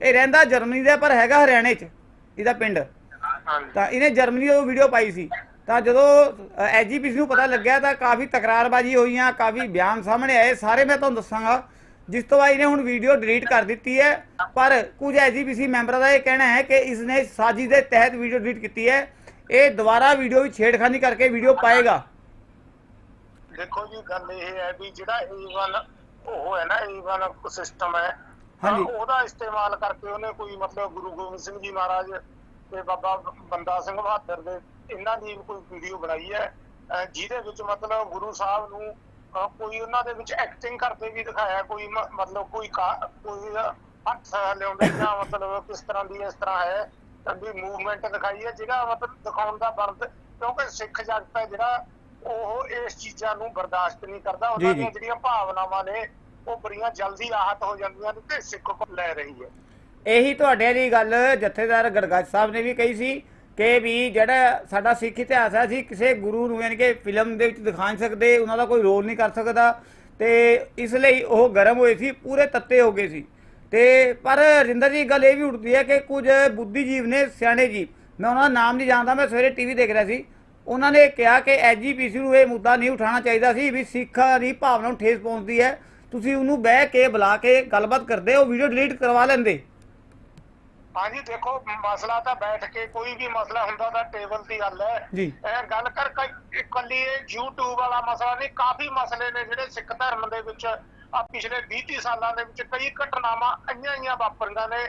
ਇਹ ਰਹਿੰਦਾ ਜਰਮਨੀ ਦਾ ਪਰ ਹੈਗਾ ਹਰਿਆਣੇ 'ਚ ਇਹਦਾ ਪਿੰਡ। ਤਾਂ ਇਹਨੇ ਜਰਮਨੀ ਤੋਂ ਵੀਡੀਓ ਪਾਈ ਸੀ। ਤਾਂ ਜਦੋਂ ਐਜੀਪੀਸੀ ਨੂੰ ਪਤਾ ਲੱਗਿਆ ਤਾਂ ਕਾਫੀ ਤਕਰਾਰਬਾਜ਼ੀ ਹੋਈਆਂ ਕਾਫੀ ਬਿਆਨ ਸਾਹਮਣੇ ਆਏ। ਸਾਰੇ ਮੈਂ ਤੁਹਾਨੂੰ ਦੱਸਾਂਗਾ ਜਿਸ ਤੋਂ ਬਾਅਦ ਇਹਨੇ ਹੁਣ ਵੀਡੀਓ ਡਿਲੀਟ ਕਰ ਦਿੱਤੀ ਹੈ। ਪਰ ਕੁਝ ਐਜੀਪੀਸੀ ਮੈਂਬਰਾਂ ਦਾ ਇਹ ਕਹਿਣਾ ਹੈ ਕਿ ਇਸਨੇ ਸਾਜ਼ਿਸ਼ ਦੇ ਤਹਿਤ ਵੀਡੀਓ ਡਿਲੀਟ ਕੀਤੀ ਹੈ। ਇਹ ਦੁਬਾਰਾ ਵੀਡੀਓ ਵਿੱਚ ਛੇੜਖਾਨੀ ਕਰਕੇ ਵੀਡੀਓ ਪਾਏਗਾ। ਦੇਖੋ ਜੀ ਗੱਲ ਇਹ ਹੈ ਵੀ ਜਿਹੜਾ A1 ਉਹ ਹੈ ਨਾ A1 ਸਿਸਟਮ ਹੈ। ਹਾਂਜੀ। ਉਹਦਾ ਇਸਤੇਮਾਲ ਕਰਕੇ ਉਹਨੇ ਕੋਈ ਮਤਲਬ ਗੁਰੂ ਗੋਬਿੰਦ ਸਿੰਘ ਜੀ ਮਹਾਰਾਜ ਤੇ ਬਾਬਾ ਬੰਦਾ ਸਿੰਘ ਬਹਾਦਰ ਦੇ ਇਹਨਾਂ ਦੀ ਕੋਈ ਵੀਡੀਓ ਬਣਾਈ ਹੈ ਅਹ ਜਿਹਦੇ ਵਿੱਚ ਮਤਲਬ ਗੁਰੂ ਸਾਹਿਬ ਨੂੰ ਅਹ ਕੋਈ ਉਹਨਾਂ ਦੇ ਵਿੱਚ ਐਕਟਿੰਗ ਕਰਦੇ ਵੀ ਦਿਖਾਇਆ ਕੋਈ ਮ- ਮਤਲਬ ਕੋਈ ਕਾ- ਕੋਈ ਹੱਥ ਲਿਆਉਂਦੇ ਜਾਂ ਮਤਲਬ ਕਿਸ ਤਰ੍ਹਾਂ ਦੀ ਇਸ ਤਰ੍ਹਾਂ ਹੈ ਤਾਂ ਵੀ ਮੂਵਮੈਂਟ ਦਿਖਾਈ ਹੈ ਜਿਹੜਾ ਮਤਲਬ ਦਿਖਾਉਣ ਦਾ ਬਣਦ ਕਿਉਂਕਿ ਸਿੱਖ ਜਗਤ ਹੈ ਜਿਹੜਾ ਉਹ ਇਸ ਚੀਜ਼ਾਂ ਨੂੰ ਬਰਦਾਸ਼ਤ ਨਹੀਂ ਕਰਦਾ ਉਹਨਾਂ ਜੀ, ਜੀ। ਦੀਆਂ ਜਿਹੜੀਆਂ ਭਾਵਨਾਵਾਂ ਨੇ ਉਹ ਬੜੀਆਂ ਜਲਦੀ ਆਹਤ ਹੋ ਜਾਂਦੀਆਂ ਨੇ ਤੇ ਸਿੱਖ ਕੋ ਲੈ ਰਹੀ ਹੈ। ਇਹੀ ਤੁਹਾਡੇ ਦੀ ਗੱਲ ਜਥੇਦਾਰ ਗੜਗੜ ਸਾਹਿਬ ਨੇ ਵੀ ਕਹੀ ਸੀ ਕਿ ਵੀ ਜਿਹੜਾ ਸਾਡਾ ਸਿੱਖ ਇਤਿਹਾਸ ਹੈ, ਅਸੀਂ ਕਿਸੇ ਗੁਰੂ ਨੂੰ ਯਾਨੀ ਕਿ ਫਿਲਮ ਦੇ ਵਿੱਚ ਦਿਖਾ ਨਹੀਂ ਸਕਦੇ, ਉਹਨਾਂ ਦਾ ਕੋਈ ਰੋਲ ਨਹੀਂ ਕਰ ਸਕਦਾ ਤੇ ਇਸ ਲਈ ਉਹ ਗਰਮ ਹੋਏ ਸੀ, ਪੂਰੇ ਤੱਤੇ ਹੋ ਗਏ ਸੀ। ਤੇ ਪਰ ਰਿੰਦਰ ਜੀ, ਗੱਲ ਇਹ ਵੀ ਉੱਠਦੀ ਹੈ ਕਿ ਕੁਝ ਬੁੱਧੀਜੀਵ ਨੇ, ਸਿਆਣੇ ਜੀ, ਮੈਂ ਉਹਨਾਂ ਦਾ ਨਾਮ ਨਹੀਂ ਜਾਣਦਾ, ਮੈਂ ਸਵੇਰੇ ਟੀਵੀ ਦੇਖ ਰਿਹਾ ਸੀ, ਉਹਨਾਂ ਨੇ ਕਿਹਾ ਕਿ ਐਜੀਪੀਸੀ ਨੂੰ ਇਹ ਮੁੱਦਾ ਨਹੀਂ ਉਠਾਉਣਾ ਚਾਹੀਦਾ ਸੀ ਵੀ ਸਿੱਖਾਂ ਦੀ ਭਾਵਨਾ ਨੂੰ ਠੇਸ ਪਹੁੰਚਦੀ ਹੈ। ਤੁਸੀਂ ਉਹਨੂੰ ਬਹਿ ਕੇ ਬੁਲਾ ਕੇ ਗੱਲਬਾਤ ਕਰਦੇ ਉਹ ਵੀਡੀਓ ਡਿਲੀਟ ਕਰਵਾ ਲੈਂਦੇ। ਹਾਂਜੀ ਦੇਖੋ ਮਸਲਾ ਤਾਂ ਬੈਠ ਕੇ ਕੋਈ ਵੀ ਮਸਲਾ ਹੁੰਦਾ ਤਾਂ ਟੇਬਲ ਦੀ ਗੱਲ ਹੈ। ਜੀ। ਇਹ ਗੱਲ ਕਰ ਕ- ਇਕੱਲੀ ਇਹ YouTube ਵਾਲਾ ਮਸਲਾ ਨਹੀਂ ਕਾਫੀ ਮਸਲੇ ਨੇ ਜਿਹੜੇ ਸਿੱਖ ਧਰਮ ਦੇ ਵਿੱਚ ਆ ਪਿਛਲੇ 20 ਸਾਲਾਂ ਦੇ ਵਿੱਚ ਕਈ ਘਟਨਾਵਾਂ ਆਈਆਂ ਆਈਆਂ ਵਾਪਰੀਆਂ ਨੇ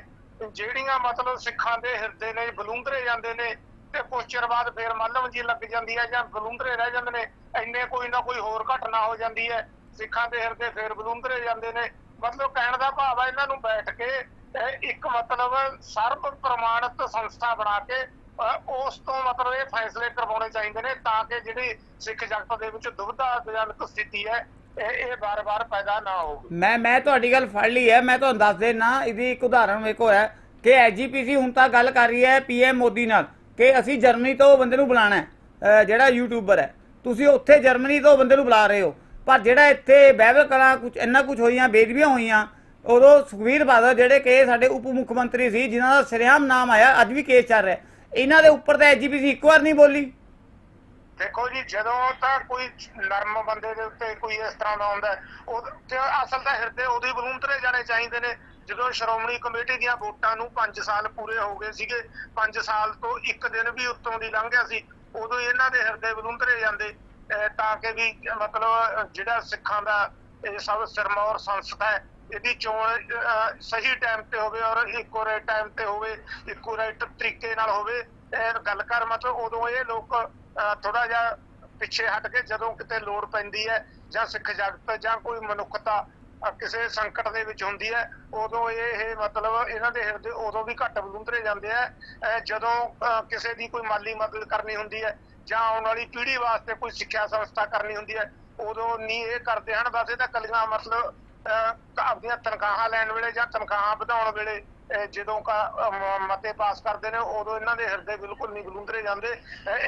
ਜਿਹੜੀਆਂ ਮਤਲਬ ਸਿੱਖਾਂ ਦੇ ਹਿਰਦੇ ਨੇ ਬਲੂੰਦਰੇ ਜਾਂਦੇ ਨੇ ਤੇ ਕੁਛ ਚਿਰ ਬਾਅਦ ਫੇਰ ਮੱਲਮ ਜੀ ਲੱਗ ਜਾਂਦੀ ਹੈ ਜਾਂ ਬਲੂੰਦਰੇ ਰਹਿ ਜਾਂਦੇ ਨੇ ਇੰਨੇ ਕੋਈ ਨਾ ਕੋਈ ਹੋਰ ਘਟਨਾ ਹੋ ਜਾਂਦੀ ਹੈ। ਸਿੱਖਾਂ ਦੇ ਹਿਰਦੇ ਫੇਰ ਬਲੂੰਦਰੇ ਜਾਂਦੇ ਨੇ। ਮਤਲਬ ਕਹਿਣ ਦਾ ਭਾਵ ਹੈ ਇਹਨਾਂ ਨੂੰ ਬੈਠ ਕੇ ਇੱਕ ਮਤਲਬ ਸਰਬ ਪ੍ਰਮਾਣਿਤ ਸੰਸਥਾ ਬਣਾ ਕੇ ਉਸ ਤੋਂ ਮਤਲਬ ਇਹ ਫੈਸਲੇ ਕਰਵਾਉਣੇ ਚਾਹੀਦੇ ਨੇ ਤਾਂ ਕਿ ਜਿਹੜੀ ਸਿੱਖ ਜਗਤ ਦੇ ਵਿੱਚ ਦੁਬਿਧਾਜਨਕ ਸਥਿਤੀ ਹੈ, ਇਹ ਬਾਰ-ਬਾਰ ਪੈਦਾ ਨਾ ਹੋਵੇ। ਮੈਂ ਮੈਂ ਤੁਹਾਡੀ ਗੱਲ ਫੜ ਲਈ ਹੈ, ਮੈਂ ਤੁਹਾਨੂੰ ਦੱਸ ਦੇਣਾ ਇਹਦੀ ਇੱਕ ਉਦਾਹਰਣ ਵੇਖੋ ਹੈ ਕਿ ਐਜੀਪੀਸੀ ਹੁਣ ਤਾਂ ਗੱਲ ਕਰ ਰਹੀ ਹੈ ਪੀਐਮ ਮੋਦੀ ਨਾਲ ਕਿ ਅਸੀਂ ਜਰਮਨੀ ਤੋਂ ਬੰਦੇ ਨੂੰ ਬੁਲਾਣਾ ਹੈ ਜਿਹੜਾ ਯੂਟਿਊਬਰ ਹੈ। ਤੁਸੀਂ ਉੱਥੇ ਜਰਮਨੀ ਤੋਂ ਬੰਦੇ ਨੂੰ ਬੁਲਾ ਰਹੇ ਹੋ। ਪਰ ਜਿਹੜਾ ਇੱਥੇ ਬਾਈਬਲ ਕਲਾ ਕੁਝ ਇੰਨਾ ਕੁਝ ਹੋਈਆਂ ਬੇਦਬੀਆਂ ਹੋਈਆਂ, ਉਦੋਂ ਸੁਖਵੀਰ ਬਾਦਲ ਜਿਹੜੇ ਕਿ ਸਾਡੇ ਉਪ ਮੁੱਖ ਮੰਤਰੀ ਸੀ, ਜਿਨ੍ਹਾਂ ਦਾ ਸਰਿਆਮ ਨਾਮ ਆਇਆ, ਅੱਜ ਵੀ ਕੇਸ ਚੱਲ ਰਿਹਾ। ਇਹਨਾਂ ਦੇ ਉੱਪਰ ਤਾਂ ਐਜੀਪੀਸੀ ਇੱਕ ਵਾਰ ਨਹੀਂ ਬੋਲੀ। ਦੇਖੋ ਜੀ, ਜਦੋਂ ਤਾਂ ਕੋਈ ਨਰਮ ਬੰਦੇ ਦੇ ਉੱਤੇ ਕੋਈ ਇਸ ਤਰ੍ਹਾਂ ਦਾ ਆਉਂਦਾ ਉਹ ਤੇ ਅਸਲ ਤਾਂ ਹਿਰਦੇ ਉਹਦੀ ਬਲੂੰਤਰੇ ਜਾਣੇ ਚਾਹੀਦੇ ਨੇ। ਜਦੋਂ ਸ਼੍ਰੋਮਣੀ ਕਮੇਟੀ ਦੀਆਂ ਵੋਟਾਂ ਨੂੰ 5 ਸਾਲ ਪੂਰੇ ਹੋ ਗਏ ਸੀਗੇ 5 ਸਾਲ ਤੋਂ ਇੱਕ ਦਿਨ ਵੀ ਉੱਤੋਂ ਦੀ ਲੰਘ ਗਿਆ ਸੀ, ਉਦੋਂ ਇਹਨਾਂ ਦੇ ਹਿਰਦੇ ਬਲੂੰਤਰੇ ਜਾਂਦੇ। ਤਾਂ ਕਿ ਵੀ ਮਤਲਬ ਜਿਹੜਾ ਸਿੱਖਾਂ ਦਾ ਇਹ ਸਭ ਸਿਰਮੌਰ ਸੰਸਥਾ ਹੈ ਇਹਦੀ ਚੋਣ ਸਹੀ ਟਾਈਮ ਤੇ ਹੋਵੇ ਔਰ ਇਕੋਰੇਟ ਟਾਈਮ ਤੇ ਹੋਵੇ ਇਕੋਰੇਟ ਤਰੀਕੇ ਨਾਲ ਹੋਵੇ ਇਹ ਗੱਲ ਕਰ ਮਤਲਬ ਉਦੋਂ ਇਹ ਲੋਕ ਥੋੜਾ ਜਿਹਾ ਪਿੱਛੇ ਹਟ ਕੇ ਜਦੋਂ ਕਿਤੇ ਲੋੜ ਪੈਂਦੀ ਹੈ ਜਾਂ ਸਿੱਖ ਜਗਤ ਜਾਂ ਕੋਈ ਮਨੁੱਖਤਾ ਕਿਸੇ ਸੰਕਟ ਦੇ ਵਿੱਚ ਹੁੰਦੀ ਹੈ ਉਦੋਂ ਇਹ ਇਹ ਮਤਲਬ ਇਹਨਾਂ ਦੇ ਹਿਰਦੇ ਉਦੋਂ ਵੀ ਘੱਟ ਬਲੁੰਦਰੇ ਜਾਂਦੇ ਆ ਅਹ, ਜਦੋਂ ਅਹ, ਕਿਸੇ ਦੀ ਕੋਈ ਮਾਲੀ ਮਦਦ ਕਰਨੀ ਹੁੰਦੀ ਹੈ ਜਾਂ ਆਉਣ ਵਾਲੀ ਪੀੜ੍ਹੀ ਵਾਸਤੇ ਕੋਈ ਸਿੱਖਿਆ ਸੰਸਥਾ ਕਰਨੀ ਹੁੰਦੀ ਹੈ ਉਦੋਂ ਨਹੀਂ ਇਹ ਕਰਦੇ ਹਨ। ਬਸ ਇਹ ਤਾਂ ਕੱਲੀਆਂ ਮਤਲਬ ਅਹ, ਤਨਖਾਹਾਂ ਲੈਣ ਵੇਲੇ ਜਾਂ ਤਨਖਾਹਾਂ ਵਧਾਉਣ ਵੇਲੇ ਜਦੋਂ ਕ- ਮਤੇ ਪਾਸ ਕਰਦੇ ਨੇ ਉਦੋਂ ਇਹਨਾਂ ਦੇ ਹਿਰਦੇ ਬਿਲਕੁਲ ਨਹੀਂ ਬਲੁੰਦਰੇ ਜਾਂਦੇ।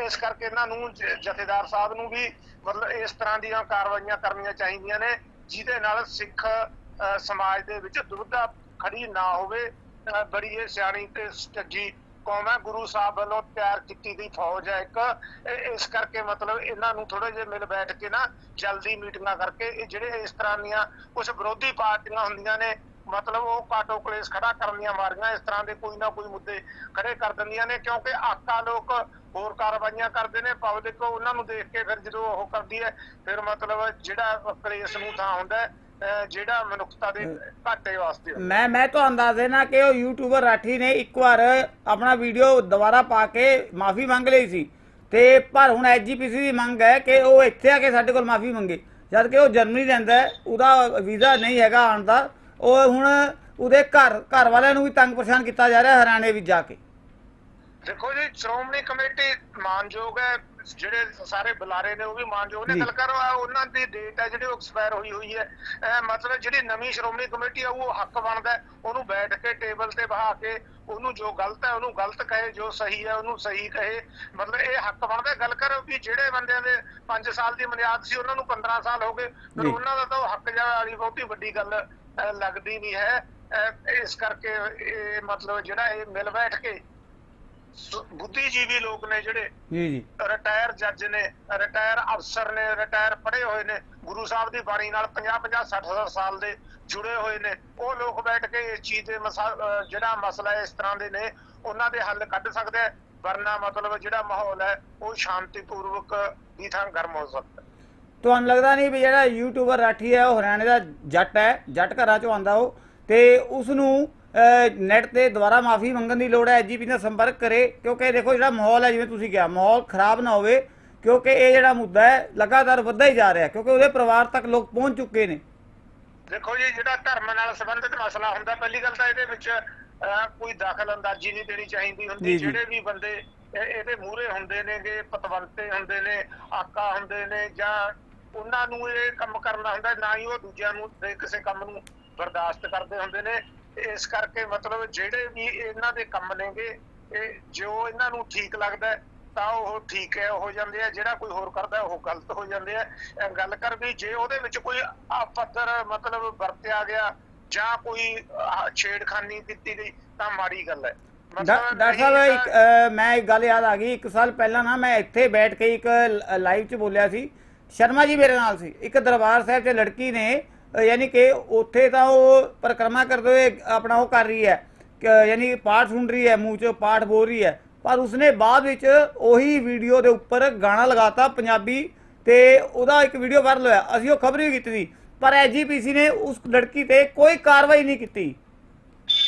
ਇਸ ਕਰਕੇ ਇਹਨਾਂ ਨੂੰ ਜਥੇਦਾਰ ਸਾਹਿਬ ਨੂੰ ਵੀ ਮਤਲਬ ਇਸ ਤਰ੍ਹਾਂ ਦੀਆਂ ਕਾਰਵਾਈਆਂ ਕਰਨੀਆਂ ਚਾਹੀਦੀਆਂ ਨੇ ਜਿਹਦੇ ਨਾਲ ਸਿੱਖ ਸਮਾਜ ਦੇ ਵਿੱਚ ਦੁਰਧਾ ਖੜੀ ਨਾ ਹੋਵੇ। ਬੜੀ ਇਹ ਸਿਆਣੀ ਤੇ ਸੱਜੀ ਕੌਮ ਗੁਰੂ ਸਾਹਿਬ ਵੱਲੋਂ ਤਿਆਰ ਕੀਤੀ ਗਈ ਫੌਜ ਹੈ ਇੱਕ। ਇਸ ਕਰਕੇ ਮਤਲਬ ਇਹਨਾਂ ਨੂੰ ਥੋੜੇ ਜਿਹੇ ਮਿਲ ਬੈਠ ਕੇ ਨਾ ਜਲਦੀ ਮੀਟਿੰਗਾਂ ਕਰਕੇ ਇਹ ਜਿਹੜੇ ਇਸ ਤਰ੍ਹਾਂ ਦੀਆਂ ਕੁਝ ਵਿਰੋਧੀ ਪਾਰਟੀਆਂ ਹੁੰਦੀਆਂ ਨੇ ਮਤਲਬ ਉਹ ਕਾਟੋ ਕਲੇਸ਼ ਖੜਾ ਕਰਨ ਦੀਆਂ ਮਾਰੀਆਂ ਇਸ ਤਰ੍ਹਾਂ ਦੇ ਕੋਈ ਨਾ ਕੋਈ ਮੁੱਦੇ ਖੜੇ ਕਰ ਦਿੰਦੀਆਂ ਨੇ ਕਿਉਂਕਿ ਆਕਾ ਲੋਕ ਹੋਰ ਕਾਰਵਾਈਆਂ ਕਰਦੇ ਨੇ ਪਬਲਿਕ ਉਹਨਾਂ ਨੂੰ ਦੇਖ ਕੇ ਫਿਰ ਜਦੋਂ ਉਹ ਕਰਦੀ ਹੈ ਫਿਰ ਮਤਲਬ ਜਿਹੜਾ ਕਲੇਸ਼ ਨੂੰ ਥਾਂ ਹੁੰਦਾ ਹੈ, ਜਿਹੜਾ ਮਨੁੱਖਤਾ ਦੇ ਘਾਟੇ ਵਾਸਤੇ। ਮੈਂ ਮੈਂ ਤੁਹਾਨੂੰ ਦੱਸ ਦੇਣਾ ਕਿ ਉਹ ਯੂਟਿਊਬਰ ਰਾਠੀ ਨੇ ਇੱਕ ਵਾਰ ਆਪਣਾ ਵੀਡੀਓ ਦੁਬਾਰਾ ਪਾ ਕੇ ਮਾਫੀ ਮੰਗ ਲਈ ਸੀ। ਤੇ ਪਰ ਹੁਣ ਐਜੀਪੀਸੀ ਦੀ ਮੰਗ ਹੈ ਕਿ ਉਹ ਇੱਥੇ ਆ ਕੇ ਸਾਡੇ ਕੋਲ ਮਾਫੀ ਮੰਗੇ। ਜਦ ਕਿ ਉਹ ਜਰਮਨੀ ਰਹਿੰਦਾ ਹੈ ਉਹਦਾ ਵੀਜ਼ਾ ਨਹੀਂ ਹੈਗਾ ਆਉਣ ਦਾ। ਉਹ ਹੁਣ ਉਹਦੇ ਘਰ ਘਰ ਵਾਲਿਆਂ ਨੂੰ ਵੀ ਤੰਗ ਪਰੇਸ਼ਾਨ ਕੀਤਾ ਜਾ ਰਿਹਾ ਹਰਿਆਣੇ ਵਿੱਚ ਜਾ ਕੇ। ਦੇਖੋ ਜੀ ਸ਼੍ਰੋਮਣੀ ਕਮੇਟੀ ਮਾਨਯੋਗ ਹੈ ਜਿਹੜੇ ਸਾਰੇ ਬੁਲਾਰੇ ਨੇ ਉਹ ਵੀ ਮਾਨਯੋਗ ਨੇ। ਗੱਲ ਕਰੋ ਉਹਨਾਂ ਦੀ ਡੇਟ ਹੈ ਜਿਹੜੀ ਉਹ ਐਕਸਪਾਇਰ ਹੋਈ ਹੋਈ ਹੈ ਮਤਲਬ ਜਿਹੜੀ ਨਵੀਂ ਸ਼੍ਰੋਮਣੀ ਕਮੇਟੀ ਆ ਉਹ ਹੱਕ ਬਣਦਾ ਉਹਨੂੰ ਬੈਠ ਕੇ ਟੇਬਲ ਤੇ ਬਹਾ ਕੇ ਉਹਨੂੰ ਜੋ ਗਲਤ ਹੈ ਉਹਨੂੰ ਗਲਤ ਕਹੇ ਜੋ ਸਹੀ ਹੈ ਉਹਨੂੰ ਸਹੀ ਕਹੇ ਮਤਲਬ ਇਹ ਹੱਕ ਬਣਦਾ। ਗੱਲ ਕਰੋ ਵੀ ਜਿਹੜੇ ਬੰਦਿਆਂ ਦੇ 5 ਸਾਲ ਦੀ ਮਿਆਦ ਸੀ ਉਹਨਾਂ ਨੂੰ 15 ਸਾਲ ਹੋ ਗਏ ਜੀ। ਉਹਨਾਂ ਦਾ ਤਾਂ ਉਹ ਹੱਕ ਜਾਂ ਵਾਲੀ ਬਹੁਤੀ ਵੱਡੀ ਗੱਲ ਲੱਗਦੀ ਨਹੀਂ ਹੈ ਇਸ ਕਰਕੇ ਇਹ ਮਤਲਬ ਜਿਹੜਾ ਇਹ ਮਿਲ ਬੈਠ ਕੇ ਬੁੱਧੀਜੀਵੀ ਲੋਕ ਨੇ ਜਿਹੜੇ ਜੀ ਜੀ ਰਿਟਾਇਰ ਜੱਜ ਨੇ ਰਿਟਾਇਰ ਅਫਸਰ ਨੇ ਰਿਟਾਇਰ ਪੜ੍ਹੇ ਹੋਏ ਨੇ ਗੁਰੂ ਸਾਹਿਬ ਦੀ ਬਾਣੀ ਨਾਲ 50 50 60 60 ਸਾਲ ਦੇ ਜੁੜੇ ਹੋਏ ਨੇ ਉਹ ਲੋਕ ਬੈਠ ਕੇ ਇਸ ਚੀਜ਼ ਦੇ ਜਿਹੜਾ ਮਸਲਾ ਇਸ ਤਰ੍ਹਾਂ ਦੇ ਨੇ ਉਹਨਾਂ ਦੇ ਹੱਲ ਕੱਢ ਸਕਦੇ ਵਰਨਾ ਮਤਲਬ ਜਿਹੜਾ ਮਾਹੌਲ ਹੈ ਉਹ ਸ਼ਾਂਤੀਪੂਰਵਕ ਦੀ ਥਾਂ ਗਰਮ ਹੋ ਸਕਦਾ। ਤੁਹਾਨੂੰ ਲੱਗਦਾ ਨਹੀਂ ਵੀ ਜਿਹੜਾ ਯੂਟਿਊਬਰ ਰਾਠੀ ਹੈ ਉਹ ਹਰਿਆਣੇ ਦਾ ਜੱਟ ਹੈ ਜੱਟ ਘਰਾਂ ਚੋਂ ਆਂਦਾ ਉਹ ਤੇ ਉਸ ਨੂੰ ਨੈਟ ਤੇ ਦੁਬਾਰਾ ਮਾਫੀ ਮੰਗਣ ਦੀ ਲੋੜ ਹੈ ਐਜੀਪੀ ਨਾਲ ਸੰਪਰਕ ਕਰੇ ਕਿਉਂਕਿ ਦੇਖੋ ਜਿਹੜਾ ਮਾਹੌਲ ਹੈ ਜਿਵੇਂ ਤੁਸੀਂ ਕਿਹਾ ਮਾਹੌਲ ਖਰਾਬ ਨਾ ਹੋਵੇ ਕਿਉਂਕਿ ਇਹ ਜਿਹੜਾ ਮੁੱਦਾ ਹੈ ਲਗਾਤਾਰ ਵੱਧਦਾ ਹੀ ਜਾ ਰਿਹਾ ਕਿਉਂਕਿ ਉਹਦੇ ਪਰਿਵਾਰ ਤੱਕ ਲੋਕ ਪਹੁੰਚ ਚੁੱਕੇ ਨੇ। ਦੇਖੋ ਜੀ ਜਿਹੜਾ ਧਰਮ ਨਾਲ ਸੰਬੰਧਿਤ ਮਸਲਾ ਹੁੰਦਾ ਪਹਿਲੀ ਗੱਲ ਤਾਂ ਇਹਦੇ ਵਿੱਚ ਕੋਈ ਦਖਲ ਅੰਦਾਜ਼ੀ ਨਹੀਂ ਦੇਣੀ ਚਾਹੀਦੀ ਜੀ, ਹੁੰਦੀ। ਜੀ। ਜਿਹੜੇ ਵੀ ਬੰਦੇ ਇਹ- ਇਹਦੇ ਮੂਹਰੇ ਹੁੰਦੇ ਨੇਗੇ ਪਤਵੰਤੇ ਹੁੰਦੇ ਨੇ ਆਕਾ ਹੁੰਦੇ ਨੇ ਜਾਂ ਉਹਨਾਂ ਨੂੰ ਇਹ ਕੰਮ ਕਰਨਾ ਹੁੰਦਾ ਨਾ ਹੀ ਉਹ ਦੂਜਿਆਂ ਨੂੰ ਕਿਸੇ ਕੰਮ ਨੂੰ ਬਰਦਾਸ਼ਤ ਕਰਦੇ ਹੁੰਦੇ ਨੇ। ਇਸ ਕਰਕੇ ਮਤਲਬ ਜਿਹੜੇ ਵੀ ਇਹਨਾਂ ਦੇ ਕੰਮ ਨੇਗੇ ਇਹ ਜੋ ਇਹਨਾਂ ਨੂੰ ਠੀਕ ਲੱਗਦਾ ਤਾਂ ਉਹ ਠੀਕ ਹੈ ਹੋ ਜਾਂਦੇ ਆ ਜਿਹੜਾ ਕੋਈ ਹੋਰ ਕਰਦਾ ਉਹ ਗਲਤ ਹੋ ਜਾਂਦੇ ਆ। ਗੱਲ ਕਰ ਵੀ ਜੇ ਉਹਦੇ ਵਿੱਚ ਕੋਈ ਆਪੱਧਰ ਮਤਲਬ ਵਰਤਿਆ ਗਿਆ ਜਾਂ ਕੋਈ ਛੇੜਖਾਨੀ ਕੀਤੀ ਗਈ ਤਾਂ ਮਾੜੀ ਗੱਲ ਹੈ। ਡਾਕਟਰ ਸਾਹਿਬ ਇੱਕ ਮੈਂ ਇੱਕ ਗੱਲ ਯਾਦ ਆ ਗਈ। ਇੱਕ ਸਾਲ ਪਹਿਲਾਂ ਨਾ ਮੈਂ ਇੱਥੇ ਬੈਠ ਕੇ ਇੱਕ ਲਾਈਵ 'ਚ ਬੋਲਿਆ ਸੀ। ਸ਼ਰਮਾ ਜੀ ਮੇਰੇ ਨਾਲ ਸੀ। ਇੱਕ ਦਰਬਾਰ ਸਾਹਿਬ 'ਚ ਲੜਕੀ ਨੇ ਯਾਨੀ ਕਿ ਉੱਥੇ ਤਾਂ ਉਹ ਪਰਿਕਰਮਾ ਕਰਦੇ ਹੋਏ ਆਪਣਾ ਉਹ ਕਰ ਰਹੀ ਹੈ ਯਾਨੀ ਪਾਠ ਸੁਣ ਰਹੀ ਹੈ, ਮੂੰਹ 'ਚ ਪਾਠ ਬੋਲ ਰਹੀ ਹੈ। ਪਰ ਉਸਨੇ ਬਾਅਦ ਵਿੱਚ ਉਹੀ ਵੀਡੀਓ ਦੇ ਉੱਪਰ ਗਾਣਾ ਲਗਾਤਾ ਪੰਜਾਬੀ ਤੇ ਉਹਦਾ ਇੱਕ ਵੀਡੀਓ ਵਾਇਰਲ ਹੋਇਆ। ਅਸੀਂ ਉਹ ਖਬਰ ਵੀ ਕੀਤੀ ਸੀ, ਪਰ ਐਜੀਪੀਸੀ ਨੇ ਉਸ ਲੜਕੀ ਤੇ ਕੋਈ ਕਾਰਵਾਈ ਨਹੀਂ ਕੀਤੀ।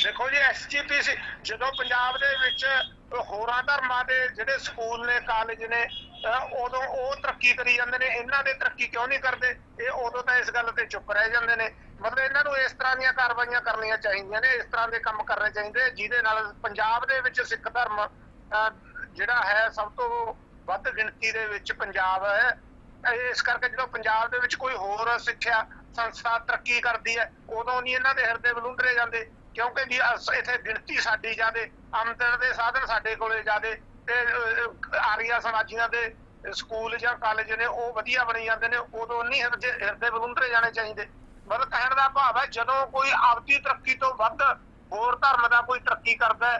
ਦੇਖੋ ਜੀ ਐਸਜੀਪੀਸੀ ਜਦੋਂ ਪੰਜਾਬ ਦੇ ਵਿੱਚ ਹੋਰਾਂ ਧਰਮਾਂ ਦੇ ਜਿਹੜੇ ਸਕੂਲ ਨੇ ਕਾਲਜ ਨੇ ਉਦੋਂ ਉਹ ਤਰੱਕੀ ਕਰੀ ਜਾਂਦੇ ਨੇ, ਇਹਨਾਂ ਦੇ ਤਰੱਕੀ ਕਿਉਂ ਨਹੀਂ ਕਰਦੇ? ਇਹ ਉਦੋਂ ਤਾਂ ਇਸ ਗੱਲ ਤੇ ਚੁੱਪ ਰਹਿ ਜਾਂਦੇ ਨੇ। ਮਤਲਬ ਇਹਨਾਂ ਨੂੰ ਇਸ ਤਰ੍ਹਾਂ ਦੀਆਂ ਕਾਰਵਾਈਆਂ ਕਰਨੀਆਂ ਚਾਹੀਦੀਆਂ ਨੇ, ਇਸ ਤਰ੍ਹਾਂ ਦੇ ਕੰਮ ਕਰਨੇ ਚਾਹੀਦੇ ਜਿਹਦੇ ਨਾਲ ਪੰਜਾਬ ਦੇ ਵਿੱਚ ਸਿੱਖ ਧਰਮ ਜਿਹੜਾ ਹੈ, ਸਭ ਤੋਂ ਵੱਧ ਗਿਣਤੀ ਦੇ ਵਿੱਚ ਪੰਜਾਬ ਹੈ। ਇਸ ਕਰਕੇ ਜਦੋਂ ਪੰਜਾਬ ਦੇ ਵਿੱਚ ਕੋਈ ਹੋਰ ਸਿੱਖਿਆ ਸੰਸਥਾ ਤਰੱਕੀ ਕਰਦੀ ਹੈ, ਉਦੋਂ ਨਹੀਂ ਇਹਨਾਂ ਦੇ ਹਿਰਦੇ ਬਲੂੰਦਰੇ ਜਾਂਦੇ, ਕਿਉਂਕਿ ਵੀ ਇੱਥੇ ਗਿਣਤੀ ਸਾਡੀ ਜ਼ਿਆਦੇ ਆਮਦਨ ਦੇ ਸਾਧਨ ਸਾਡੇ ਕੋਲੇ ਜ਼ਿਆਦੇ ਤੇ ਆਰੀਆ ਸਮਾਜੀਆਂ ਦੇ ਸਕੂਲ ਜਾਂ ਕਾਲਜ ਨੇ ਉਹ ਵਧੀਆ ਬਣੀ ਜਾਂਦੇ ਨੇ, ਉਦੋਂ ਨਹੀਂ ਹਿਰਦੇ ਹਿਰਦੇ ਬਲੂੰਦਰੇ ਜਾਣੇ ਚਾਹੀਦੇ। ਮਤਲਬ ਕਹਿਣ ਦਾ ਭਾਵ ਹੈ, ਜਦੋਂ ਕੋਈ ਆਪਦੀ ਤਰੱਕੀ ਤੋਂ ਵੱਧ ਹੋਰ ਧਰਮ ਦਾ ਕੋਈ ਤਰੱਕੀ ਕਰਦਾ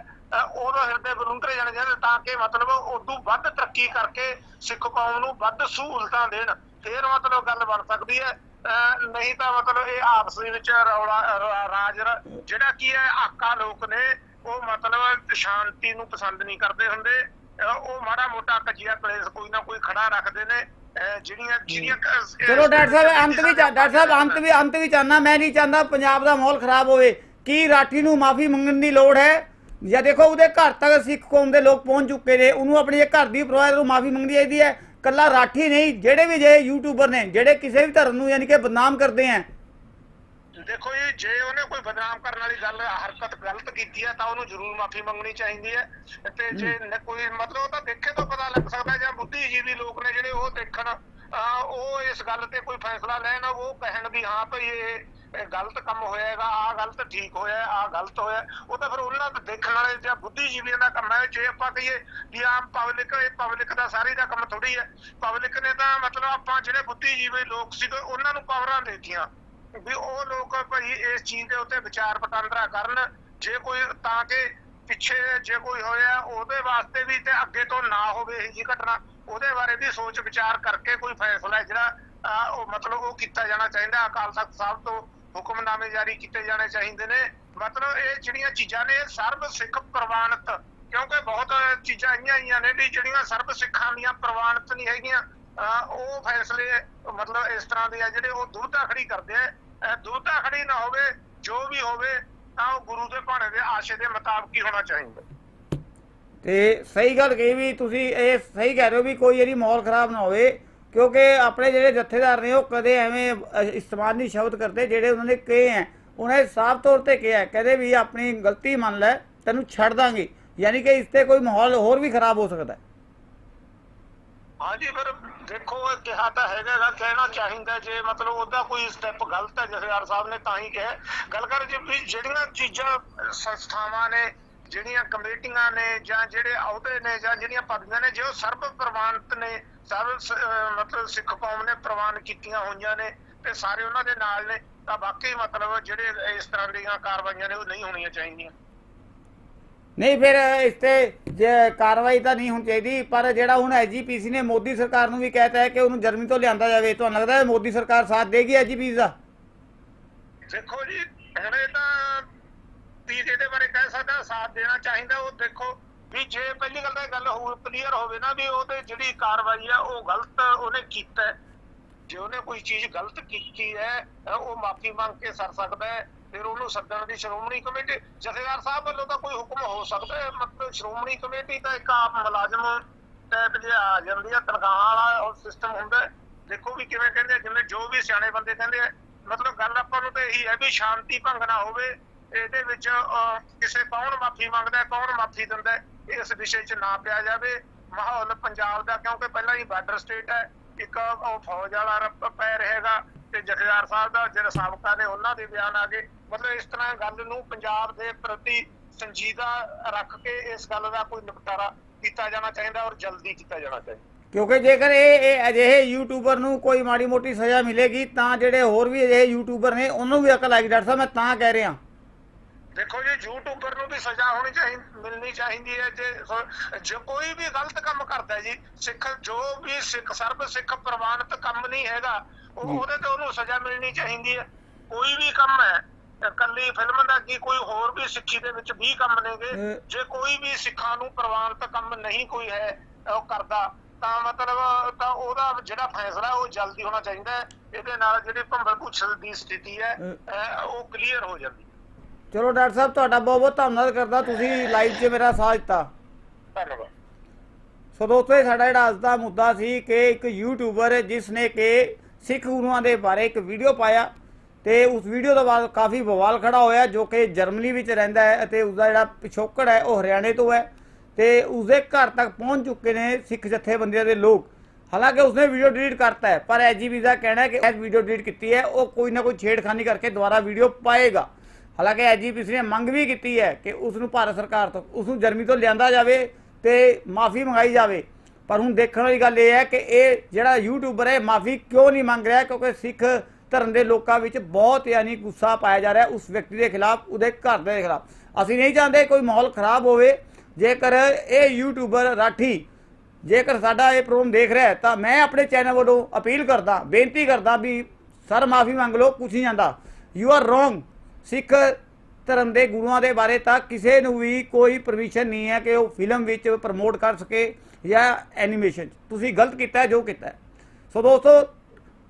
ਉਦੋਂ ਹਿਰਦੇ ਬਲੂੰਦਰੇ ਜਾਣੇ ਚਾਹੀਦੇ ਤਾਂ ਕਿ ਮਤਲਬ ਉਦੋਂ ਵੱਧ ਤਰੱਕੀ ਕਰਕੇ ਸਿੱਖ ਕੌਮ ਨੂੰ ਵੱਧ ਸਹੂਲਤਾਂ ਦੇਣ। ਫੇਰ ਮਤਲਬ ਗੱਲ ਬਣ ਸਕਦੀ ਹੈ। ਅਹ, ਨਹੀਂ ਤਾਂ ਮਤਲਬ ਇਹ ਆਪਸ ਦੇ ਵਿੱਚ ਰੌਲਾ ਰਾਜ, ਜਿਹੜਾ ਕੀ ਹੈ, ਆਕਾ ਲੋਕ ਨੇ ਉਹ ਮਤਲਬ ਸ਼ਾਂਤੀ ਨੂੰ ਪਸੰਦ ਨਹੀਂ ਕਰਦੇ ਹੁੰਦੇ। ਉਹ ਮਾੜਾ ਮੋਟਾ ਕਜੀਆ ਕਲੇਸ਼ ਕੋਈ ਨਾ ਕੋਈ ਖੜਾ ਰੱਖਦੇ ਨੇ। ਅਹ ਜਿਹੜੀਆਂ ਜਿਹੜੀਆਂ ਚਲੋ ਡਾਕਟਰ ਸਾਹਿਬ ਅੰਤ ਵੀ ਚਾ- ਡਾਕਟਰ ਸਾਹਿਬ ਅੰਤ ਵੀ ਅੰਤ ਵੀ ਚਾਹਨਾ ਮੈਂ ਨਹੀਂ ਚਾਹੁੰਦਾ ਪੰਜਾਬ ਦਾ ਮਾਹੌਲ ਖਰਾਬ ਹੋਵੇ। ਕੀ ਰਾਠੀ ਨੂੰ ਮਾਫੀ ਮੰਗਣ ਦੀ ਲੋੜ ਹੈ? ਜਾਂ ਦੇਖੋ ਉਹਦੇ ਘਰ ਤੱਕ ਸਿੱਖ ਕੌਮ ਦੇ ਲੋਕ ਪਹੁੰਚ ਚੁੱਕੇ ਨੇ। ਉਹਨੂੰ ਆਪਣੀ ਘਰ ਦੀ ਪਰਿਵਾਰ ਨੂੰ ਮਾਫੀ ਮੰਗਣੀ ਚਾਹੀਦੀ ਹੈ। ਕੱਲਾ ਰਾਠੀ ਨਹੀਂ ਜਿਹੜੇ ਵੀ ਜੇ ਯੂਟਿਊਬਰ ਨੇ ਜਿਹੜੇ ਕਿਸੇ ਵੀ ਧਰਮ ਨੂੰ ਯਾਨੀ ਕਿ ਬਦਨਾਮ ਕਰਦੇ ਆ ਦੇਖੋ ਜੀ ਜੇ ਉਹਨੇ ਕੋਈ ਬਦਨਾਮ ਕਰਨ ਵਾਲੀ ਗੱਲ ਹਰਕਤ ਗਲਤ ਕੀਤੀ ਹੈ ਤਾਂ ਉਹਨੂੰ ਜ਼ਰੂਰ ਮਾਫੀ ਮੰਗਣੀ ਚਾਹੀਦੀ ਹੈ। ਤੇ ਜੇ ਨ- ਕੋਈ ਮਤਲਬ ਉਹ ਤਾਂ ਦੇਖੇ ਤੋਂ ਪਤਾ ਲੱਗ ਸਕਦਾ ਜਾਂ ਬੁੱਧੀਜੀਵੀ ਲੋਕ ਨੇ ਜਿਹੜੇ ਉਹ ਦੇਖਣ ਉਹ ਇਸ ਗੱਲ ਤੇ ਕੋਈ ਫੈਸਲਾ ਲੈਣ ਉਹ ਕਹਿਣ ਵੀ ਹਾਂ ਭਈ ਇਹ ਗਲਤ ਕੰਮ ਹੋਇਆ ਹੈਗਾ ਆ ਗਲਤ ਠੀਕ ਹੋਇਆ ਆ ਗਲਤ ਹੋਇਆ। ਉਹ ਤਾਂ ਫਿਰ ਉਹਨਾਂ ਦੇ ਦੇਖਣ ਵਾਲੇ ਜਾਂ ਬੁੱਧੀਜੀਵੀਆਂ ਦਾ ਕੰਮ ਹੈ। ਜੇ ਆਪਾਂ ਕਹੀਏ ਵੀ ਆਮ ਪਬਲਿਕ ਇਹ ਪਬਲਿਕ ਦਾ ਸਾਰੀ ਦਾ ਕੰਮ ਥੋੜੀ ਹੈ। ਪਬਲਿਕ ਨੇ ਤਾਂ ਮਤਲਬ ਆਪਾਂ ਜਿਹੜੇ ਬੁੱਧੀਜੀਵੀ ਲੋਕ ਸੀਗੇ ਉਹਨਾਂ ਨੂੰ ਪਾਵਰਾਂ ਦੇਤੀਆਂ। ਵੀ ਉਹ ਲੋਕ ਭਾਈ ਇਸ ਚੀਜ਼ ਦੇ ਉੱਤੇ ਵਿਚਾਰ ਵਟਾਂਦਰਾ ਕਰਨ, ਜੇ ਕੋਈ ਤਾਂ ਕਿ ਪਿੱਛੇ ਜੇ ਕੋਈ ਹੋਇਆ, ਉਹਦੇ ਵਾਸਤੇ ਵੀ ਤੇ ਅੱਗੇ ਤੋਂ ਨਾ ਹੋਵੇ ਇਹ ਜੀ ਘਟਨਾ, ਉਹਦੇ ਬਾਰੇ ਵੀ ਸੋਚ ਵਿਚਾਰ ਕਰਕੇ ਕੋਈ ਫੈਸਲਾ ਜਿਹੜਾ ਉਹ ਮਤਲਬ ਉਹ ਕੀਤਾ ਜਾਣਾ ਚਾਹੀਦਾ, ਅਕਾਲ ਤਖਤ ਸਾਹਿਬ ਤੋਂ ਹੁਕਮਨਾਮੇ ਜਾਰੀ ਕੀਤੇ ਜਾਣੇ ਚਾਹੀਦੇ ਨੇ। ਮਤਲਬ ਇਹ ਜਿਹੜੀਆਂ ਚੀਜ਼ਾਂ ਨੇ ਸਰਬ ਸਿੱਖ ਪ੍ਰਵਾਨਿਤ, ਕਿਉਂਕਿ ਬਹੁਤ ਚੀਜ਼ਾਂ ਆਈਆਂ ਆਈਆਂ ਨੇ ਵੀ ਜਿਹੜੀਆਂ ਸਰਬ ਸਿੱਖਾਂ ਦੀਆਂ ਪ੍ਰਵਾਨਿਤ ਨਹੀਂ ਹੈਗੀਆਂ। ਉਹ ਫੈਸਲੇ ਮਤਲਬ ਇਸ ਤਰ੍ਹਾਂ ਦੇ ਆ ਜਿਹੜੇ ਉਹ ਦੁਬਧਾ ਖੜੀ ਕਰਦੇ ਆ। ਅਹ ਖੜੀ ਨਾ ਹੋਵੇ ਜੋ ਵੀ ਹੋਵੇ ਤਾਂ ਉਹ ਗੁਰੂ ਦੇ ਭਾਣੇ ਦੇ ਆਸ਼ੇ ਦੇ ਮੁਤਾਬਕ ਹੀ ਹੋਣਾ ਚਾਹੀਦਾ। ਤੇ ਸਹੀ ਗੱਲ ਕਹੀ ਵੀ ਤੁਸੀਂ ਇਹ ਸਹੀ ਕਹਿ ਰਹੇ ਹੋ ਵੀ ਕੋਈ ਜਿਹੜੀ ਮਾਹੌਲ ਖਰਾਬ ਨਾ ਹੋਵੇ ਕਿਉਂਕਿ ਆਪਣੇ ਜਿਹੜੇ ਜਥੇਦਾਰ ਨੇ ਉਹ ਕਦੇ ਐਵੇਂ ਇਸਤੇਮਾਲ ਨਹੀਂ ਸ਼ਬਦ ਕਰਦੇ ਜਿਹੜੇ ਉਹਨਾਂ ਨੇ ਕਹੇ ਹੈ ਉਹਨਾਂ ਨੇ ਸਾਫ਼ ਤੌਰ ਤੇ ਕਿਹਾ ਹੈ, ਵੀ ਆਪਣੀ ਗਲਤੀ ਮੰਨ ਲੈ ਤੈਨੂੰ ਛੱਡ ਦਾਂਗੇ। ਯਾਨੀ ਕਿ ਇਸ ਤੇ ਕੋਈ ਮਾਹੌਲ ਹੋਰ ਵੀ ਖਰਾਬ ਹੋ ਸਕਦਾ ਹੈ। ਹਾਂਜੀ ਫਿਰ ਦੇਖੋ ਇਹ ਕਿਹਾ ਤਾਂ ਹੈਗਾ ਗਾ, ਕਹਿਣਾ ਚਾਹੀਦਾ ਜੇ ਮਤਲਬ ਉਹਦਾ ਕੋਈ ਸਟੈਪ ਗਲਤ ਹੈ ਜਥੇਦਾਰ ਸਾਹਿਬ ਨੇ ਤਾਂ ਹੀ ਕਿਹਾ। ਗੱਲ ਕਰ ਜੇ ਵੀ ਜਿਹੜੀਆਂ ਚੀਜ਼ਾਂ ਸੰਸਥਾਵਾਂ ਨੇ ਜਿਹੜੀਆਂ ਕਮੇਟੀਆਂ ਨੇ ਜਾਂ ਜਿਹੜੇ ਅਹੁਦੇ ਨੇ ਜਾਂ ਜਿਹੜੀਆਂ ਪਦਵੀਆਂ ਨੇ ਜੇ ਉਹ ਸਰਬ ਪ੍ਰਵਾਨਿਤ ਨੇ ਸਰਬ ਸ- ਅਹ, ਮਤਲਬ ਸਿੱਖ ਕੌਮ ਨੇ ਪ੍ਰਵਾਨ ਕੀਤੀਆਂ ਹੋਈਆਂ ਨੇ ਤੇ ਸਾਰੇ ਉਹਨਾਂ ਦੇ ਨਾਲ ਨੇ ਤਾਂ ਬਾਕੀ ਮਤਲਬ ਜਿਹੜੇ ਇਸ ਤਰ੍ਹਾਂ ਦੀਆਂ ਕਾਰਵਾਈਆਂ ਨੇ ਉਹ ਨਹੀਂ ਹੋਣੀਆਂ ਚਾਹੀਦੀਆਂ। ਨਹੀਂ ਫਿਰ ਇਸ ਤੇ ਕਾਰਵਾਈ ਤਾਂ ਨਹੀਂ ਹੋਣੀ ਚਾਹੀਦੀ, ਪਰ ਜਿਹੜਾ ਹੁਣ ਐਜੀਪੀਸੀ ਨੇ ਮੋਦੀ ਸਰਕਾਰ ਨੂੰ ਵੀ ਕਹਿਤਾ ਹੈ ਕਿ ਉਹਨੂੰ ਜਰਮਨੀ ਤੋਂ ਲਿਆਂਦਾ ਜਾਵੇ, ਤੁਹਾਨੂੰ ਲੱਗਦਾ ਹੈ ਮੋਦੀ ਸਰਕਾਰ ਸਾਥ ਦੇਗੀ ਐਜੀਪੀਸੀ ਦਾ? ਦੇਖੋ ਜੀ, ਹੁਣ ਇਹ ਤਾਂ ਵੀ ਇਹਦੇ ਬਾਰੇ ਕਹਿ ਸਕਦਾ, ਸਾਥ ਦੇਣਾ ਚਾਹੀਦਾ, ਉਹ ਦੇਖੋ ਵੀ ਜੇ ਪਹਿਲੀ ਗੱਲ ਤਾਂ ਗੱਲ ਹੋ ਕਲੀਅਰ ਹੋਵੇ ਨਾ ਵੀ ਉਹਦੇ ਜਿਹੜੀ ਕਾਰਵਾਈ ਆ, ਉਹ ਗਲਤ ਉਹਨੇ ਕੀਤਾ ਜੇ ਉਹਨੇ ਕੋਈ ਚੀਜ਼ ਗਲਤ ਕੀਤੀ ਹੈ, ਉਹ ਮਾਫੀ ਮੰਗ ਕੇ ਸਰ ਸਕਦਾ ਹੈ। ਫਿਰ ਉਹਨੂੰ ਸੱਦਣ ਦੀ ਸ਼੍ਰੋਮਣੀ ਕਮੇਟੀ, ਜਥੇਦਾਰ ਸਾਹਿਬ ਵੱਲੋਂ ਤਾਂ ਕੋਈ ਹੁਕਮ ਹੋ ਸਕਦਾ ਹੈ, ਮਤਲਬ ਸ਼੍ਰੋਮਣੀ ਕਮੇਟੀ ਤਾਂ ਇੱਕ ਆਪ ਮੁਲਾਜ਼ਮ ਟੈਪ ਜਿਹਾ ਆ ਜਾਂਦੀ ਹੈ ਤਨਖਾਹ ਵਾਲਾ ਸਿਸਟਮ ਹੁੰਦਾ ਦੇਖੋ ਵੀ ਕਿਵੇਂ ਕਹਿੰਦੇ ਜਿਵੇਂ ਜੋ ਵੀ ਸਿਆਣੇ ਬੰਦੇ ਕਹਿੰਦੇ ਆ, ਮਤਲਬ ਗੱਲ ਆਪਾਂ ਨੂੰ ਤਾਂ ਇਹੀ ਹੈ ਵੀ ਸ਼ਾਂਤੀ ਭੰਗ ਨਾ ਹੋਵੇ, ਇਹਦੇ ਵਿੱਚ ਕਿਸੇ ਕੌਣ ਮਾਫੀ ਮੰਗਦਾ ਕੌਣ ਮਾਫੀ ਦਿੰਦਾ ਇਸ ਵਿਸ਼ੇ 'ਚ ਨਾ ਪਿਆ ਜਾਵੇ। ਮਾਹੌਲ ਪੰਜਾਬ ਦਾ, ਕਿਉਂਕਿ ਪਹਿਲਾਂ ਹੀ ਬਾਰਡਰ ਸਟੇਟ ਹੈ ਇੱਕ ਉਹ ਫੌਜ ਵਾਲਾ ਰ- ਪੈ ਰਹੇਗਾ ਤੇ ਜਥੇਦਾਰ ਸਾਹਿਬ ਦਾ ਜਿਹੜਾ ਸਾਬਕਾ ਨੇ ਉਹਨਾਂ ਦੇ ਬਿਆਨ ਆ ਗਏ। ਮਤਲਬ ਇਸ ਤਰ੍ਹਾਂ ਗੱਲ ਨੂੰ ਪੰਜਾਬ ਦੇ ਪ੍ਰਤੀ ਸੰਜੀਦਾ ਰੱਖ ਕੇ ਇਸ ਗੱਲ ਦਾ ਕੋਈ ਨਿਪਟਾਰਾ ਕੀਤਾ ਜਾਣਾ ਚਾਹੀਦਾ ਔਰ ਜਲਦੀ ਕੀਤਾ ਜਾਣਾ ਚਾਹੀਦਾ। ਕਿਉਂਕਿ ਜੇਕਰ ਇਹ ਇਹ ਅਜਿਹੇ ਯੂਟਿਊਬਰ ਨੂੰ ਕੋਈ ਮਾੜੀ ਮੋਟੀ ਸਜ਼ਾ ਮਿਲੇਗੀ, ਤਾਂ ਜਿਹੜੇ ਹੋਰ ਵੀ ਅਜਿਹੇ ਯੂਟਿਊਬਰ ਨੇ, ਉਹਨਾਂ ਨੂੰ ਵੀ ਅਕਲ ਆਏਗੀ, ਡਾਕਟਰ ਸਾਹਿਬ, ਮੈਂ ਤਾਂ ਕਹਿ ਰਿਹਾ। ਦੇਖੋ ਜੀ ਯੂਟਿਊਬਰ ਨੂੰ ਵੀ ਸਜ਼ਾ ਹੋਣੀ ਚਾਹੀਦੀ ਮਿਲਣੀ ਚਾਹੀਦੀ ਹੈ ਜੇ ਜੇ ਕੋਈ ਵੀ ਗਲਤ ਕੰਮ ਕਰਦਾ ਜੀ ਸਿੱਖ ਜੋ ਵੀ ਸਿੱਖ ਸਰਬ ਸਿੱਖ ਪ੍ਰਵਾਨਿਤ ਕੰਮ ਨਹੀਂ ਹੈਗਾ ਉਹ। ਉਹਦੇ ਤੇ ਉਹਨੂੰ ਸਜ਼ਾ ਮਿਲਣੀ ਚਾਹੀਦੀ ਹੈ। ਕੋਈ ਵੀ ਕੰਮ ਹੈ ਕੱਲੀ ਫਿਲਮ ਦਾ ਕੀ ਕੋਈ ਹੋਰ ਵੀ ਸਿੱਖੀ ਦੇ ਵਿੱਚ ਵੀ ਕੰਮ ਨੇਗੇ? ਜੇ ਕੋਈ ਵੀ ਸਿੱਖਾਂ ਨੂੰ ਪ੍ਰਵਾਨਿਤ ਕੰਮ ਨਹੀਂ ਕੋਈ ਹੈ ਉਹ ਕਰਦਾ ਤਾਂ ਮਤਲਬ ਤਾਂ ਉਹਦਾ ਜਿਹੜਾ ਫੈਸਲਾ ਉਹ ਜਲਦੀ ਹੋਣਾ ਚਾਹੀਦਾ ਹੈ। ਇਹਦੇ ਨਾਲ ਜਿਹੜੀ ਭੰਬਲ ਭੁੱਛਲ ਦੀ ਸਥਿਤੀ ਹੈ ਉਹ ਕਲੀਅਰ ਹੋ ਜਾਂਦੀ ਹੈ। ਚਲੋ ਡਾਕਟਰ ਸਾਹਿਬ ਤੁਹਾਡਾ ਬਹੁਤ ਬਹੁਤ ਧੰਨਵਾਦ ਕਰਦਾ ਤੁਸੀਂ ਲਾਈਵ 'ਚ ਮੇਰਾ ਸਾਥ ਦਿੱਤਾ। ਧੰਨਵਾਦ। ਸੋ ਦੋਸਤੋ ਇਹ ਸਾਡਾ ਜਿਹੜਾ ਅੱਜ ਦਾ ਮੁੱਦਾ ਸੀ ਕਿ ਇੱਕ ਯੂਟਿਊਬਰ ਜਿਸ ਨੇ ਕਿ ਸਿੱਖ ਗੁਰੂਆਂ ਦੇ ਬਾਰੇ ਇੱਕ ਵੀਡੀਓ ਪਾਇਆ ਤੇ ਉਸ ਵੀਡੀਓ ਤੋਂ ਬਾਅਦ ਕਾਫੀ ਬਵਾਲ ਖੜਾ ਹੋਇਆ ਜੋ ਕਿ ਜਰਮਨੀ ਵਿੱਚ ਰਹਿੰਦਾ ਹੈ ਅਤੇ ਉਸ ਦਾ ਜਿਹੜਾ ਪਿਛੋਕੜ ਹੈ ਉਹ ਹਰਿਆਣੇ ਤੋਂ ਹੈ ਤੇ ਉਸ ਦੇ ਘਰ ਤੱਕ ਪਹੁੰਚ ਚੁੱਕੇ ਨੇ ਸਿੱਖ ਜਥੇਬੰਦੀਆਂ ਦੇ ਲੋਕ। ਹਾਲਾਂਕਿ ਉਸਨੇ ਵੀਡੀਓ ਡਿਲੀਟ ਕਰਤਾ ਹੈ ਪਰ ਐਜੀਬੀ ਦਾ ਕਹਿਣਾ ਹੈ ਕਿ ਇਹ ਵੀਡੀਓ ਡਿਲੀਟ ਕੀਤੀ ਹੈ ਉਹ ਕੋਈ ਨਾ ਕੋਈ ਛੇੜਖਾਨੀ ਕਰਕੇ ਦੁਬਾਰਾ ਵੀਡੀਓ ਪਾਏਗਾ। ਹਾਲਾਂਕਿ ਐਜੀਪੀਸੀ ਨੇ ਮੰਗ ਵੀ ਕੀਤੀ ਹੈ ਕਿ ਉਸ ਨੂੰ ਭਾਰਤ ਸਰਕਾਰ ਤੋਂ ਉਸ ਨੂੰ ਜਰਮਨੀ ਤੋਂ ਲਿਆਂਦਾ ਜਾਵੇ ਤੇ ਮਾਫੀ ਮੰਗਾਈ ਜਾਵੇ। ਪਰ ਹੁਣ ਦੇਖਣ ਵਾਲੀ ਗੱਲ ਇਹ ਹੈ ਕਿ ਇਹ ਜਿਹੜਾ ਯੂਟਿਊਬਰ ਹੈ, ਮਾਫੀ ਕਿਉਂ ਨਹੀਂ ਮੰਗ ਰਿਹਾ? ਕਿਉਂਕਿ ਸਿੱਖ ਧਰਮ ਦੇ ਲੋਕਾਂ ਵਿੱਚ ਬਹੁਤ ਯਾਨੀ ਗੁੱਸਾ ਪਾਇਆ ਜਾ ਰਿਹਾ ਉਸ ਵਿਅਕਤੀ ਦੇ ਖਿਲਾਫ, ਉਹਦੇ ਘਰ ਦੇ ਖਿਲਾਫ। ਅਸੀਂ ਨਹੀਂ ਚਾਹੁੰਦੇ ਕੋਈ ਮਾਹੌਲ ਖਰਾਬ ਹੋਵੇ। ਜੇਕਰ ਇਹ ਯੂਟਿਊਬਰ ਰਾਠੀ, ਜੇਕਰ ਸਾਡਾ ਇਹ ਪ੍ਰੋਗਰਾਮ ਦੇਖ ਰਿਹਾ ਤਾਂ ਮੈਂ ਆਪਣੇ ਚੈਨਲ ਵੱਲੋਂ ਅਪੀਲ ਕਰਦਾ, ਬੇਨਤੀ ਕਰਦਾ ਵੀ, ਸਰ, ਮਾਫੀ ਮੰਗ ਲਓ, ਕੁਛ ਨਹੀਂ ਜਾਂਦਾ ਯੂ ਆਰ ਰੋਂਗ ਸਿੱਖ ਧਰਮ ਦੇ ਗੁਰੂਆਂ ਦੇ ਬਾਰੇ ਤਾਂ ਕਿਸੇ ਨੂੰ ਵੀ ਕੋਈ ਪਰਮਿਸ਼ਨ ਨਹੀਂ ਹੈ ਕਿ ਉਹ ਫਿਲਮ ਵਿੱਚ ਪ੍ਰਮੋਟ ਕਰ ਸਕੇ ਜਾਂ ਐਨੀਮੇਸ਼ਨ ਤੁਸੀਂ ਗਲਤ ਕੀਤਾ ਜੋ ਕੀਤਾ ਸੋ ਦੋਸਤੋ,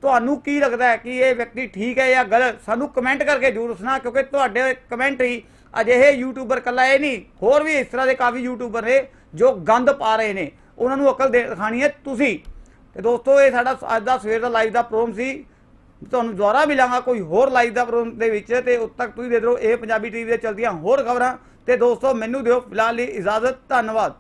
ਤੁਹਾਨੂੰ ਕੀ ਲੱਗਦਾ ਹੈ ਕਿ ਇਹ ਵਿਅਕਤੀ ਠੀਕ ਹੈ ਜਾਂ ਗਲਤ? ਸਾਨੂੰ ਕਮੈਂਟ ਕਰਕੇ ਜ਼ਰੂਰ ਦੱਸਣਾ, ਕਿਉਂਕਿ ਤੁਹਾਡੇ ਕਮੈਂਟ ਹੀ ਅਜਿਹੇ ਯੂਟਿਊਬਰ ਕੱਲਾ ਇਹ ਨਹੀਂ, ਹੋਰ ਵੀ ਇਸ ਤਰ੍ਹਾਂ ਦੇ ਕਾਫੀ ਯੂਟਿਊਬਰ ਨੇ ਜੋ ਗੰਦ ਪਾ ਰਹੇ ਨੇ। ਉਹਨਾਂ ਨੂੰ ਅਕਲ ਦੇ ਦਿਖਾਣੀ ਹੈ ਤੁਸੀਂ। ਤੇ ਦੋਸਤੋ, ਇਹ ਸਾਡਾ ਅੱਜ ਦਾ ਸਵੇਰ ਦਾ ਲਾਈਵ ਦਾ ਪ੍ਰੋਗਰਾਮ ਸੀ। ਤੁਹਾਨੂੰ ਦੁਬਾਰਾ ਮਿਲਾਂਗਾ ਕੋਈ ਹੋਰ ਲਾਈਵ ਦਾ ਪ੍ਰੋਗਰਾਮ ਦੇ ਵਿੱਚ ਤੇ ਉਦ ਤੱਕ ਤੁਸੀਂ ਦੇਖ ਰਹੋ ਇਹ ਪੰਜਾਬੀ ਟੀਵੀ ਦੇ ਚਲਦੀਆਂ ਹੋਰ ਖਬਰਾਂ। ਤੇ ਦੋਸਤੋ, ਮੈਨੂੰ ਦਿਓ ਫਿਲਹਾਲ ਲਈ ਇਜਾਜ਼ਤ, ਧੰਨਵਾਦ।